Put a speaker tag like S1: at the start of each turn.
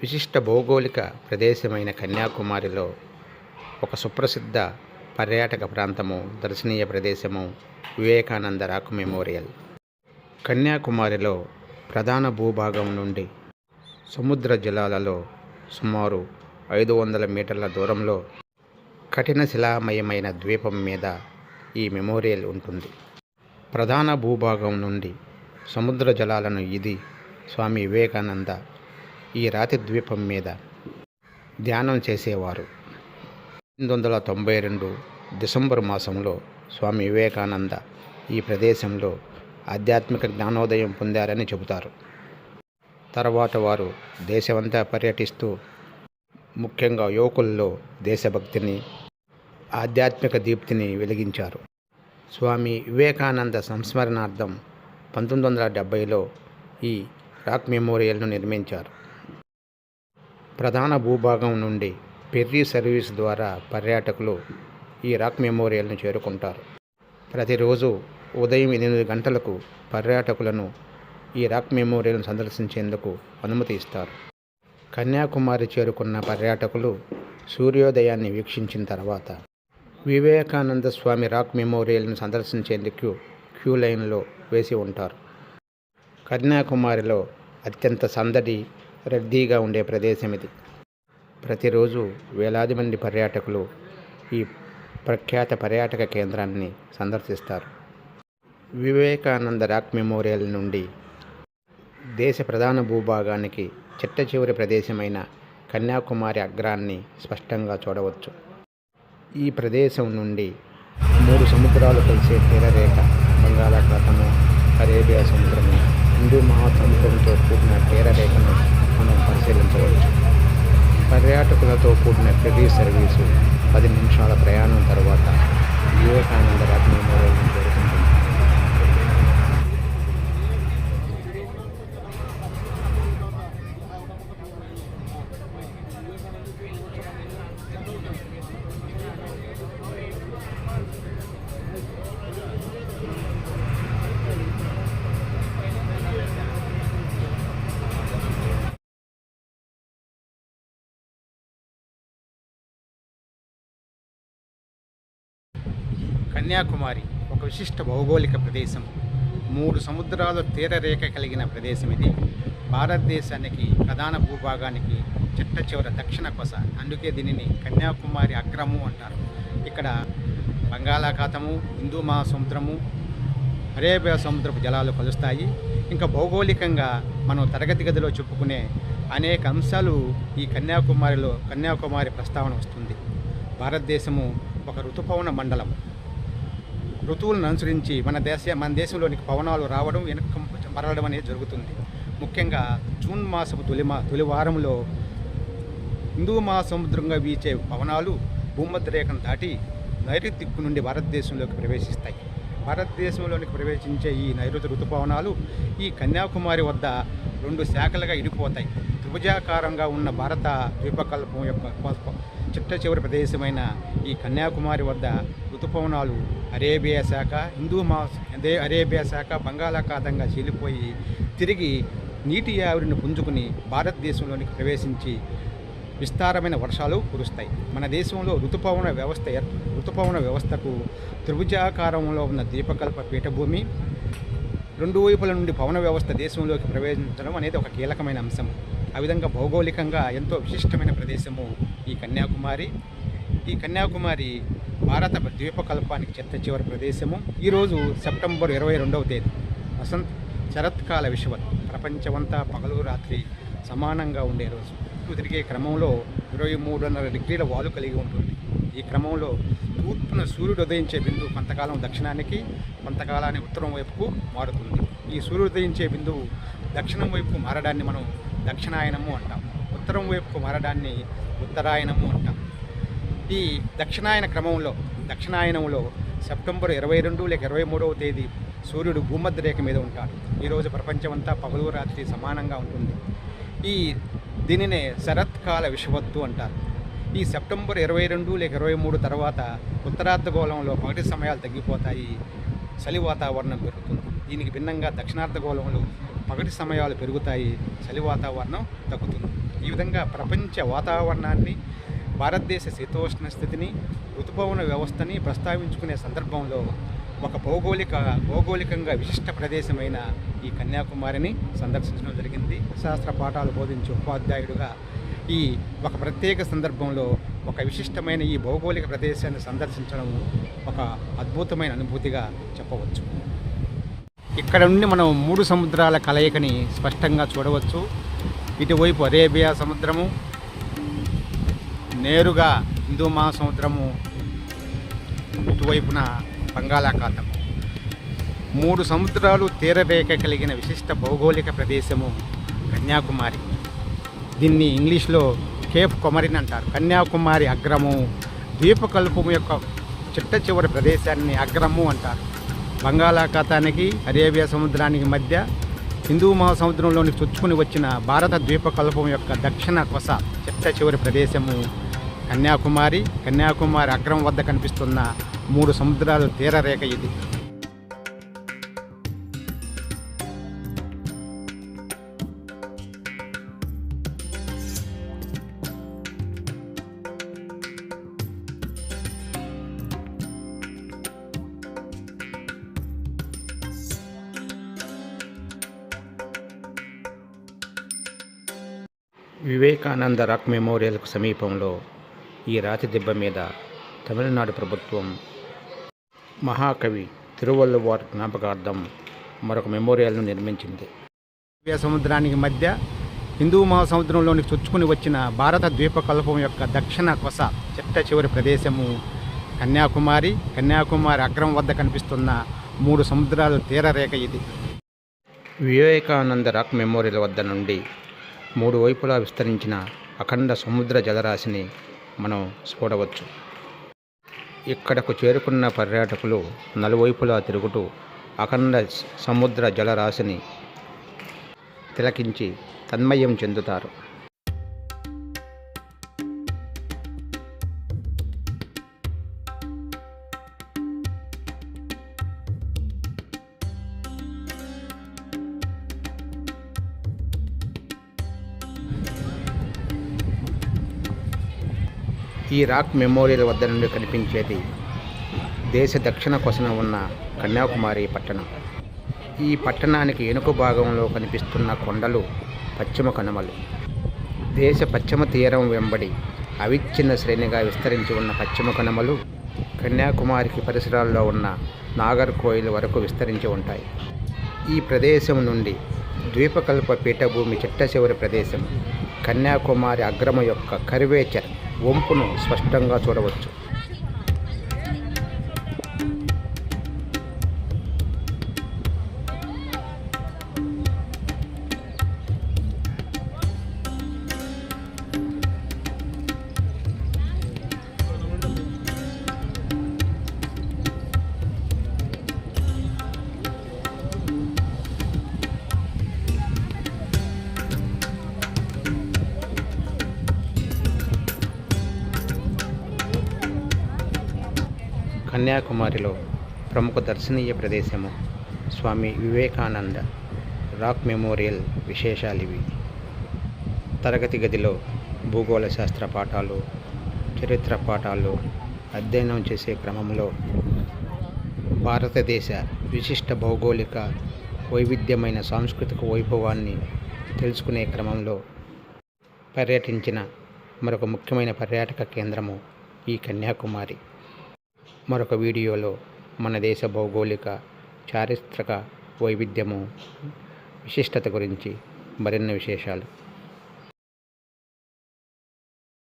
S1: విశిష్ట భౌగోళిక ప్రదేశమైన కన్యాకుమారిలో ఒక సుప్రసిద్ధ పర్యాటక ప్రాంతము దర్శనీయ ప్రదేశము వివేకానంద రాక్ మెమోరియల్. కన్యాకుమారిలో ప్రధాన భూభాగం నుండి సముద్ర జలాలలో సుమారు ఐదు వందల మీటర్ల దూరంలో కఠిన శిలామయమైన ద్వీపం మీద ఈ మెమోరియల్ ఉంటుంది. ప్రధాన భూభాగం నుండి సముద్ర జలాలను ఇది స్వామి వివేకానంద ఈ రాతి ద్వీపం మీద ధ్యానం చేసేవారు. ఎనిమిది వందల తొంభై రెండు డిసెంబర్ మాసంలో స్వామి వివేకానంద ఈ ప్రదేశంలో ఆధ్యాత్మిక జ్ఞానోదయం పొందారని చెబుతారు. తర్వాత వారు దేశమంతా పర్యటిస్తూ ముఖ్యంగా యువకుల్లో దేశభక్తిని ఆధ్యాత్మిక దీప్తిని వెలిగించారు. స్వామి వివేకానంద సంస్మరణార్థం పంతొమ్మిది వందల డెబ్భైలో ఈ రాక్ మెమోరియల్ను నిర్మించారు. ప్రధాన భూభాగం నుండి పెర్రీ సర్వీస్ ద్వారా పర్యాటకులు ఈ రాక్ మెమోరియల్ను చేరుకుంటారు. ప్రతిరోజు ఉదయం ఎనిమిది గంటలకు పర్యాటకులను ఈ రాక్ మెమోరియల్ను సందర్శించేందుకు అనుమతి ఇస్తారు. కన్యాకుమారి చేరుకున్న పర్యాటకులు సూర్యోదయాన్ని వీక్షించిన తర్వాత వివేకానంద స్వామి రాక్ మెమోరియల్ను సందర్శించేందుకు క్యూ లైన్లో వేసి ఉంటారు. కన్యాకుమారిలో అత్యంత సందడి రద్దీగా ఉండే ప్రదేశం ఇది. ప్రతిరోజు వేలాది మంది పర్యాటకులు ఈ ప్రఖ్యాత పర్యాటక కేంద్రాన్ని సందర్శిస్తారు. వివేకానంద రాక్ మెమోరియల్ నుండి దేశ ప్రధాన భూభాగానికి చిట్ట చివరి ప్రదేశమైన కన్యాకుమారి అగ్రాన్ని స్పష్టంగా చూడవచ్చు. ఈ ప్రదేశం నుండి మూడు సముద్రాలు కలిసే తీరరేఖ బంగాళాఖాతము అరేబియా సముద్రము హిందూ మహాసముద్రంతో కూడిన తీరరేఖను పరిశీలించవచ్చు. పర్యాటకులతో కూడిన ఫెరీ సర్వీసు పది నిమిషాల ప్రయాణం తర్వాత వివేకానంద రాక్ కన్యాకుమారి ఒక విశిష్ట భౌగోళిక ప్రదేశం. మూడు సముద్రాల తీరరేఖ కలిగిన ప్రదేశం ఇది. భారతదేశానికి ప్రధాన భూభాగానికి చిట్ట చివర దక్షిణ కొస అందుకే దీనిని కన్యాకుమారి అగ్రము అంటారు. ఇక్కడ బంగాళాఖాతము హిందూ మహాసముద్రము అరేబియా సముద్రపు జలాలు కలుస్తాయి. ఇంకా భౌగోళికంగా మనం తరగతి గదిలో చెప్పుకునే అనేక అంశాలు ఈ కన్యాకుమారిలో కన్యాకుమారి ప్రస్తావన వస్తుంది. భారతదేశము ఒక ఋతుపవన మండలం ఋతువులను అనుసరించి మన దేశ మన దేశంలోనికి పవనాలు రావడం వెనక మరలడం అనేది జరుగుతుంది. ముఖ్యంగా జూన్ మాసపు తొలి మా తొలి వారంలో హిందూ మహాసముద్రంగా వీచే పవనాలు భూమధ్యరేఖను దాటి నైరుతి దిక్కు నుండి భారతదేశంలోకి ప్రవేశిస్తాయి. భారతదేశంలోనికి ప్రవేశించే ఈ నైరుతి ఋతుపవనాలు ఈ కన్యాకుమారి వద్ద రెండు శాఖలుగా ఇడిపోతాయి. త్రిభుజాకారంగా ఉన్న భారత ద్వీపకల్పం యొక్క చిట్ట చివరి ప్రదేశమైన ఈ కన్యాకుమారి వద్ద ఋతుపవనాలు అరేబియా శాఖ హిందూ మా అదే అరేబియా శాఖ బంగాళాఖాతంగా చీలిపోయి తిరిగి నీటి ఆవిరిని పుంజుకుని భారతదేశంలోనికి ప్రవేశించి విస్తారమైన వర్షాలు కురుస్తాయి. మన దేశంలో ఋతుపవన వ్యవస్థ ఋతుపవన వ్యవస్థకు త్రిభుజాకారంలో ఉన్న ద్వీపకల్ప పీఠభూమి రెండు వైపుల నుండి పవన వ్యవస్థ దేశంలోకి ప్రవేశించడం అనేది ఒక కీలకమైన అంశం. ఆ విధంగా భౌగోళికంగా ఎంతో విశిష్టమైన ప్రదేశము ఈ కన్యాకుమారి. ఈ కన్యాకుమారి భారత ద్వీపకల్పానికి చెత్త చివరి ప్రదేశము. ఈరోజు సెప్టెంబర్ ఇరవై రెండవ తేదీ. వసంత శరత్కాల విషువత్. ప్రపంచమంతా పగలు రాత్రి సమానంగా ఉండే రోజు. చుట్టూ తిరిగే క్రమంలో ఇరవై మూడున్నర డిగ్రీల వాలు కలిగి ఉంటుంది. ఈ క్రమంలో తూర్పున సూర్యుడు ఉదయించే బిందువు కొంతకాలం దక్షిణానికి కొంతకాలాన్ని ఉత్తరం వైపుకు మారుతుంది. ఈ సూర్యుడు ఉదయించే బిందువు దక్షిణం వైపుకు మారడాన్ని మనం దక్షిణాయనము అంటాం. ఉత్తరం వైపుకు మారడాన్ని ఉత్తరాయణము అంటాం. ఈ దక్షిణాయన క్రమంలో దక్షిణాయనంలో సెప్టెంబర్ ఇరవై రెండు లేక ఇరవై మూడవ తేదీ సూర్యుడు భూమధ్య రేఖ మీద ఉంటాడు. ఈరోజు ప్రపంచమంతా పగలు రాత్రి సమానంగా ఉంటుంది. ఈ దీనినే శరత్కాల విషవత్తు అంటారు. ఈ సెప్టెంబర్ ఇరవై రెండు లేక ఇరవై మూడు తర్వాత ఉత్తరార్ధగోళంలో పగటి సమయాలు తగ్గిపోతాయి. చలి వాతావరణం పెరుగుతుంది. దీనికి భిన్నంగా దక్షిణార్ధగోళంలో పగటి సమయాలు పెరుగుతాయి చలి వాతావరణం తగ్గుతుంది. ఈ విధంగా ప్రపంచ వాతావరణాన్ని భారతదేశ శీతోష్ణ స్థితిని ఋతుపవన వ్యవస్థని ప్రస్తావించుకునే సందర్భంలో ఒక భౌగోళిక భౌగోళికంగా విశిష్ట ప్రదేశమైన ఈ కన్యాకుమారిని సందర్శించడం జరిగింది. శాస్త్ర పాఠాలు బోధించే ఉపాధ్యాయుడుగా ఈ ఒక ప్రత్యేక సందర్భంలో ఒక విశిష్టమైన ఈ భౌగోళిక ప్రదేశాన్ని సందర్శించడం ఒక అద్భుతమైన అనుభూతిగా చెప్పవచ్చు. ఇక్కడ నుండి మనం మూడు సముద్రాల కలయికని స్పష్టంగా చూడవచ్చు. ఇటువైపు అరేబియా సముద్రము నేరుగా హిందూ మహాసముద్రము ఇటువైపున బంగాళాఖాతం మూడు సముద్రాలు తీరరేఖ కలిగిన విశిష్ట భౌగోళిక ప్రదేశము కన్యాకుమారి. దీన్ని ఇంగ్లీష్లో కేఫ్ కొమరిన్ అంటారు. కన్యాకుమారి అగ్రము ద్వీపకల్పము యొక్క చిట్ట చివరి ప్రదేశాన్ని అగ్రము అంటారు. బంగాళాఖాతానికి అరేబియా సముద్రానికి మధ్య హిందూ మహాసముద్రంలోని చొచ్చుకుని వచ్చిన భారత ద్వీపకల్పం యొక్క దక్షిణ కొస చిట్ట చివరి ప్రదేశము కన్యాకుమారి. కన్యాకుమారి అగ్రం వద్ద కనిపిస్తున్న మూడు సముద్రాలు తీరరేఖ ఇది. వివేకానంద రాక్ మెమోరియల్కు సమీపంలో ఈ రాతి దిబ్బ మీద తమిళనాడు ప్రభుత్వం మహాకవి తిరువల్లువార్ జ్ఞాపకార్థం మరొక మెమోరియల్ను నిర్మించింది. సముద్రానికి మధ్య హిందూ మహాసముద్రంలోని చొచ్చుకుని వచ్చిన భారత ద్వీపకల్పం యొక్క దక్షిణ కొస చిట్ట చివరి ప్రదేశము కన్యాకుమారి కన్యాకుమారి అగ్రం వద్ద కనిపిస్తున్న మూడు సముద్రాలు తీరరేఖ ఇది. వివేకానంద రాక్ మెమోరియల్ వద్ద నుండి మూడు వైపులా విస్తరించిన అఖండ సముద్ర జలరాశిని మనం చూడవచ్చు. ఇక్కడకు చేరుకున్న పర్యాటకులు నలువైపులా తిరుగుతూ అఖండ సముద్ర జలరాశిని తిలకించి తన్మయం చెందుతారు. ఈ రాక్ మెమోరియల్ వద్ద నుండి కనిపించేది దేశ దక్షిణ కొసన ఉన్న కన్యాకుమారి పట్టణం. ఈ పట్టణానికి వెనుక భాగంలో కనిపిస్తున్న కొండలు పశ్చిమ కనుమలు. దేశ పశ్చిమ తీరం వెంబడి అవిచ్ఛిన్న శ్రేణిగా విస్తరించి ఉన్న పశ్చిమ కనుమలు కన్యాకుమారికి పరిసరాల్లో ఉన్న నాగర్కోయిల్ వరకు విస్తరించి ఉంటాయి. ఈ ప్రదేశం నుండి ద్వీపకల్ప పీఠభూమి చిట్ట చివరి ప్రదేశం కన్యాకుమారి అగ్రమ యొక్క కరివేచర్ వంపును స్పష్టంగా చూడవచ్చు. కన్యాకుమారిలో ప్రముఖ దర్శనీయ ప్రదేశము స్వామి వివేకానంద రాక్ మెమోరియల్ విశేషాలు ఇవి తరగతి గదిలో భూగోళ శాస్త్ర పాఠాలు చరిత్ర పాఠాలు అధ్యయనం చేసే క్రమంలో భారతదేశ విశిష్ట భౌగోళిక వైవిధ్యమైన సాంస్కృతిక వైభవాన్ని తెలుసుకునే క్రమంలో పర్యటించిన మరొక ముఖ్యమైన పర్యాటక కేంద్రము ఈ కన్యాకుమారి. మరొక వీడియోలో మన దేశ భౌగోళిక చారిత్రక వైవిధ్యము విశిష్టత గురించి మరిన్ని విశేషాలు.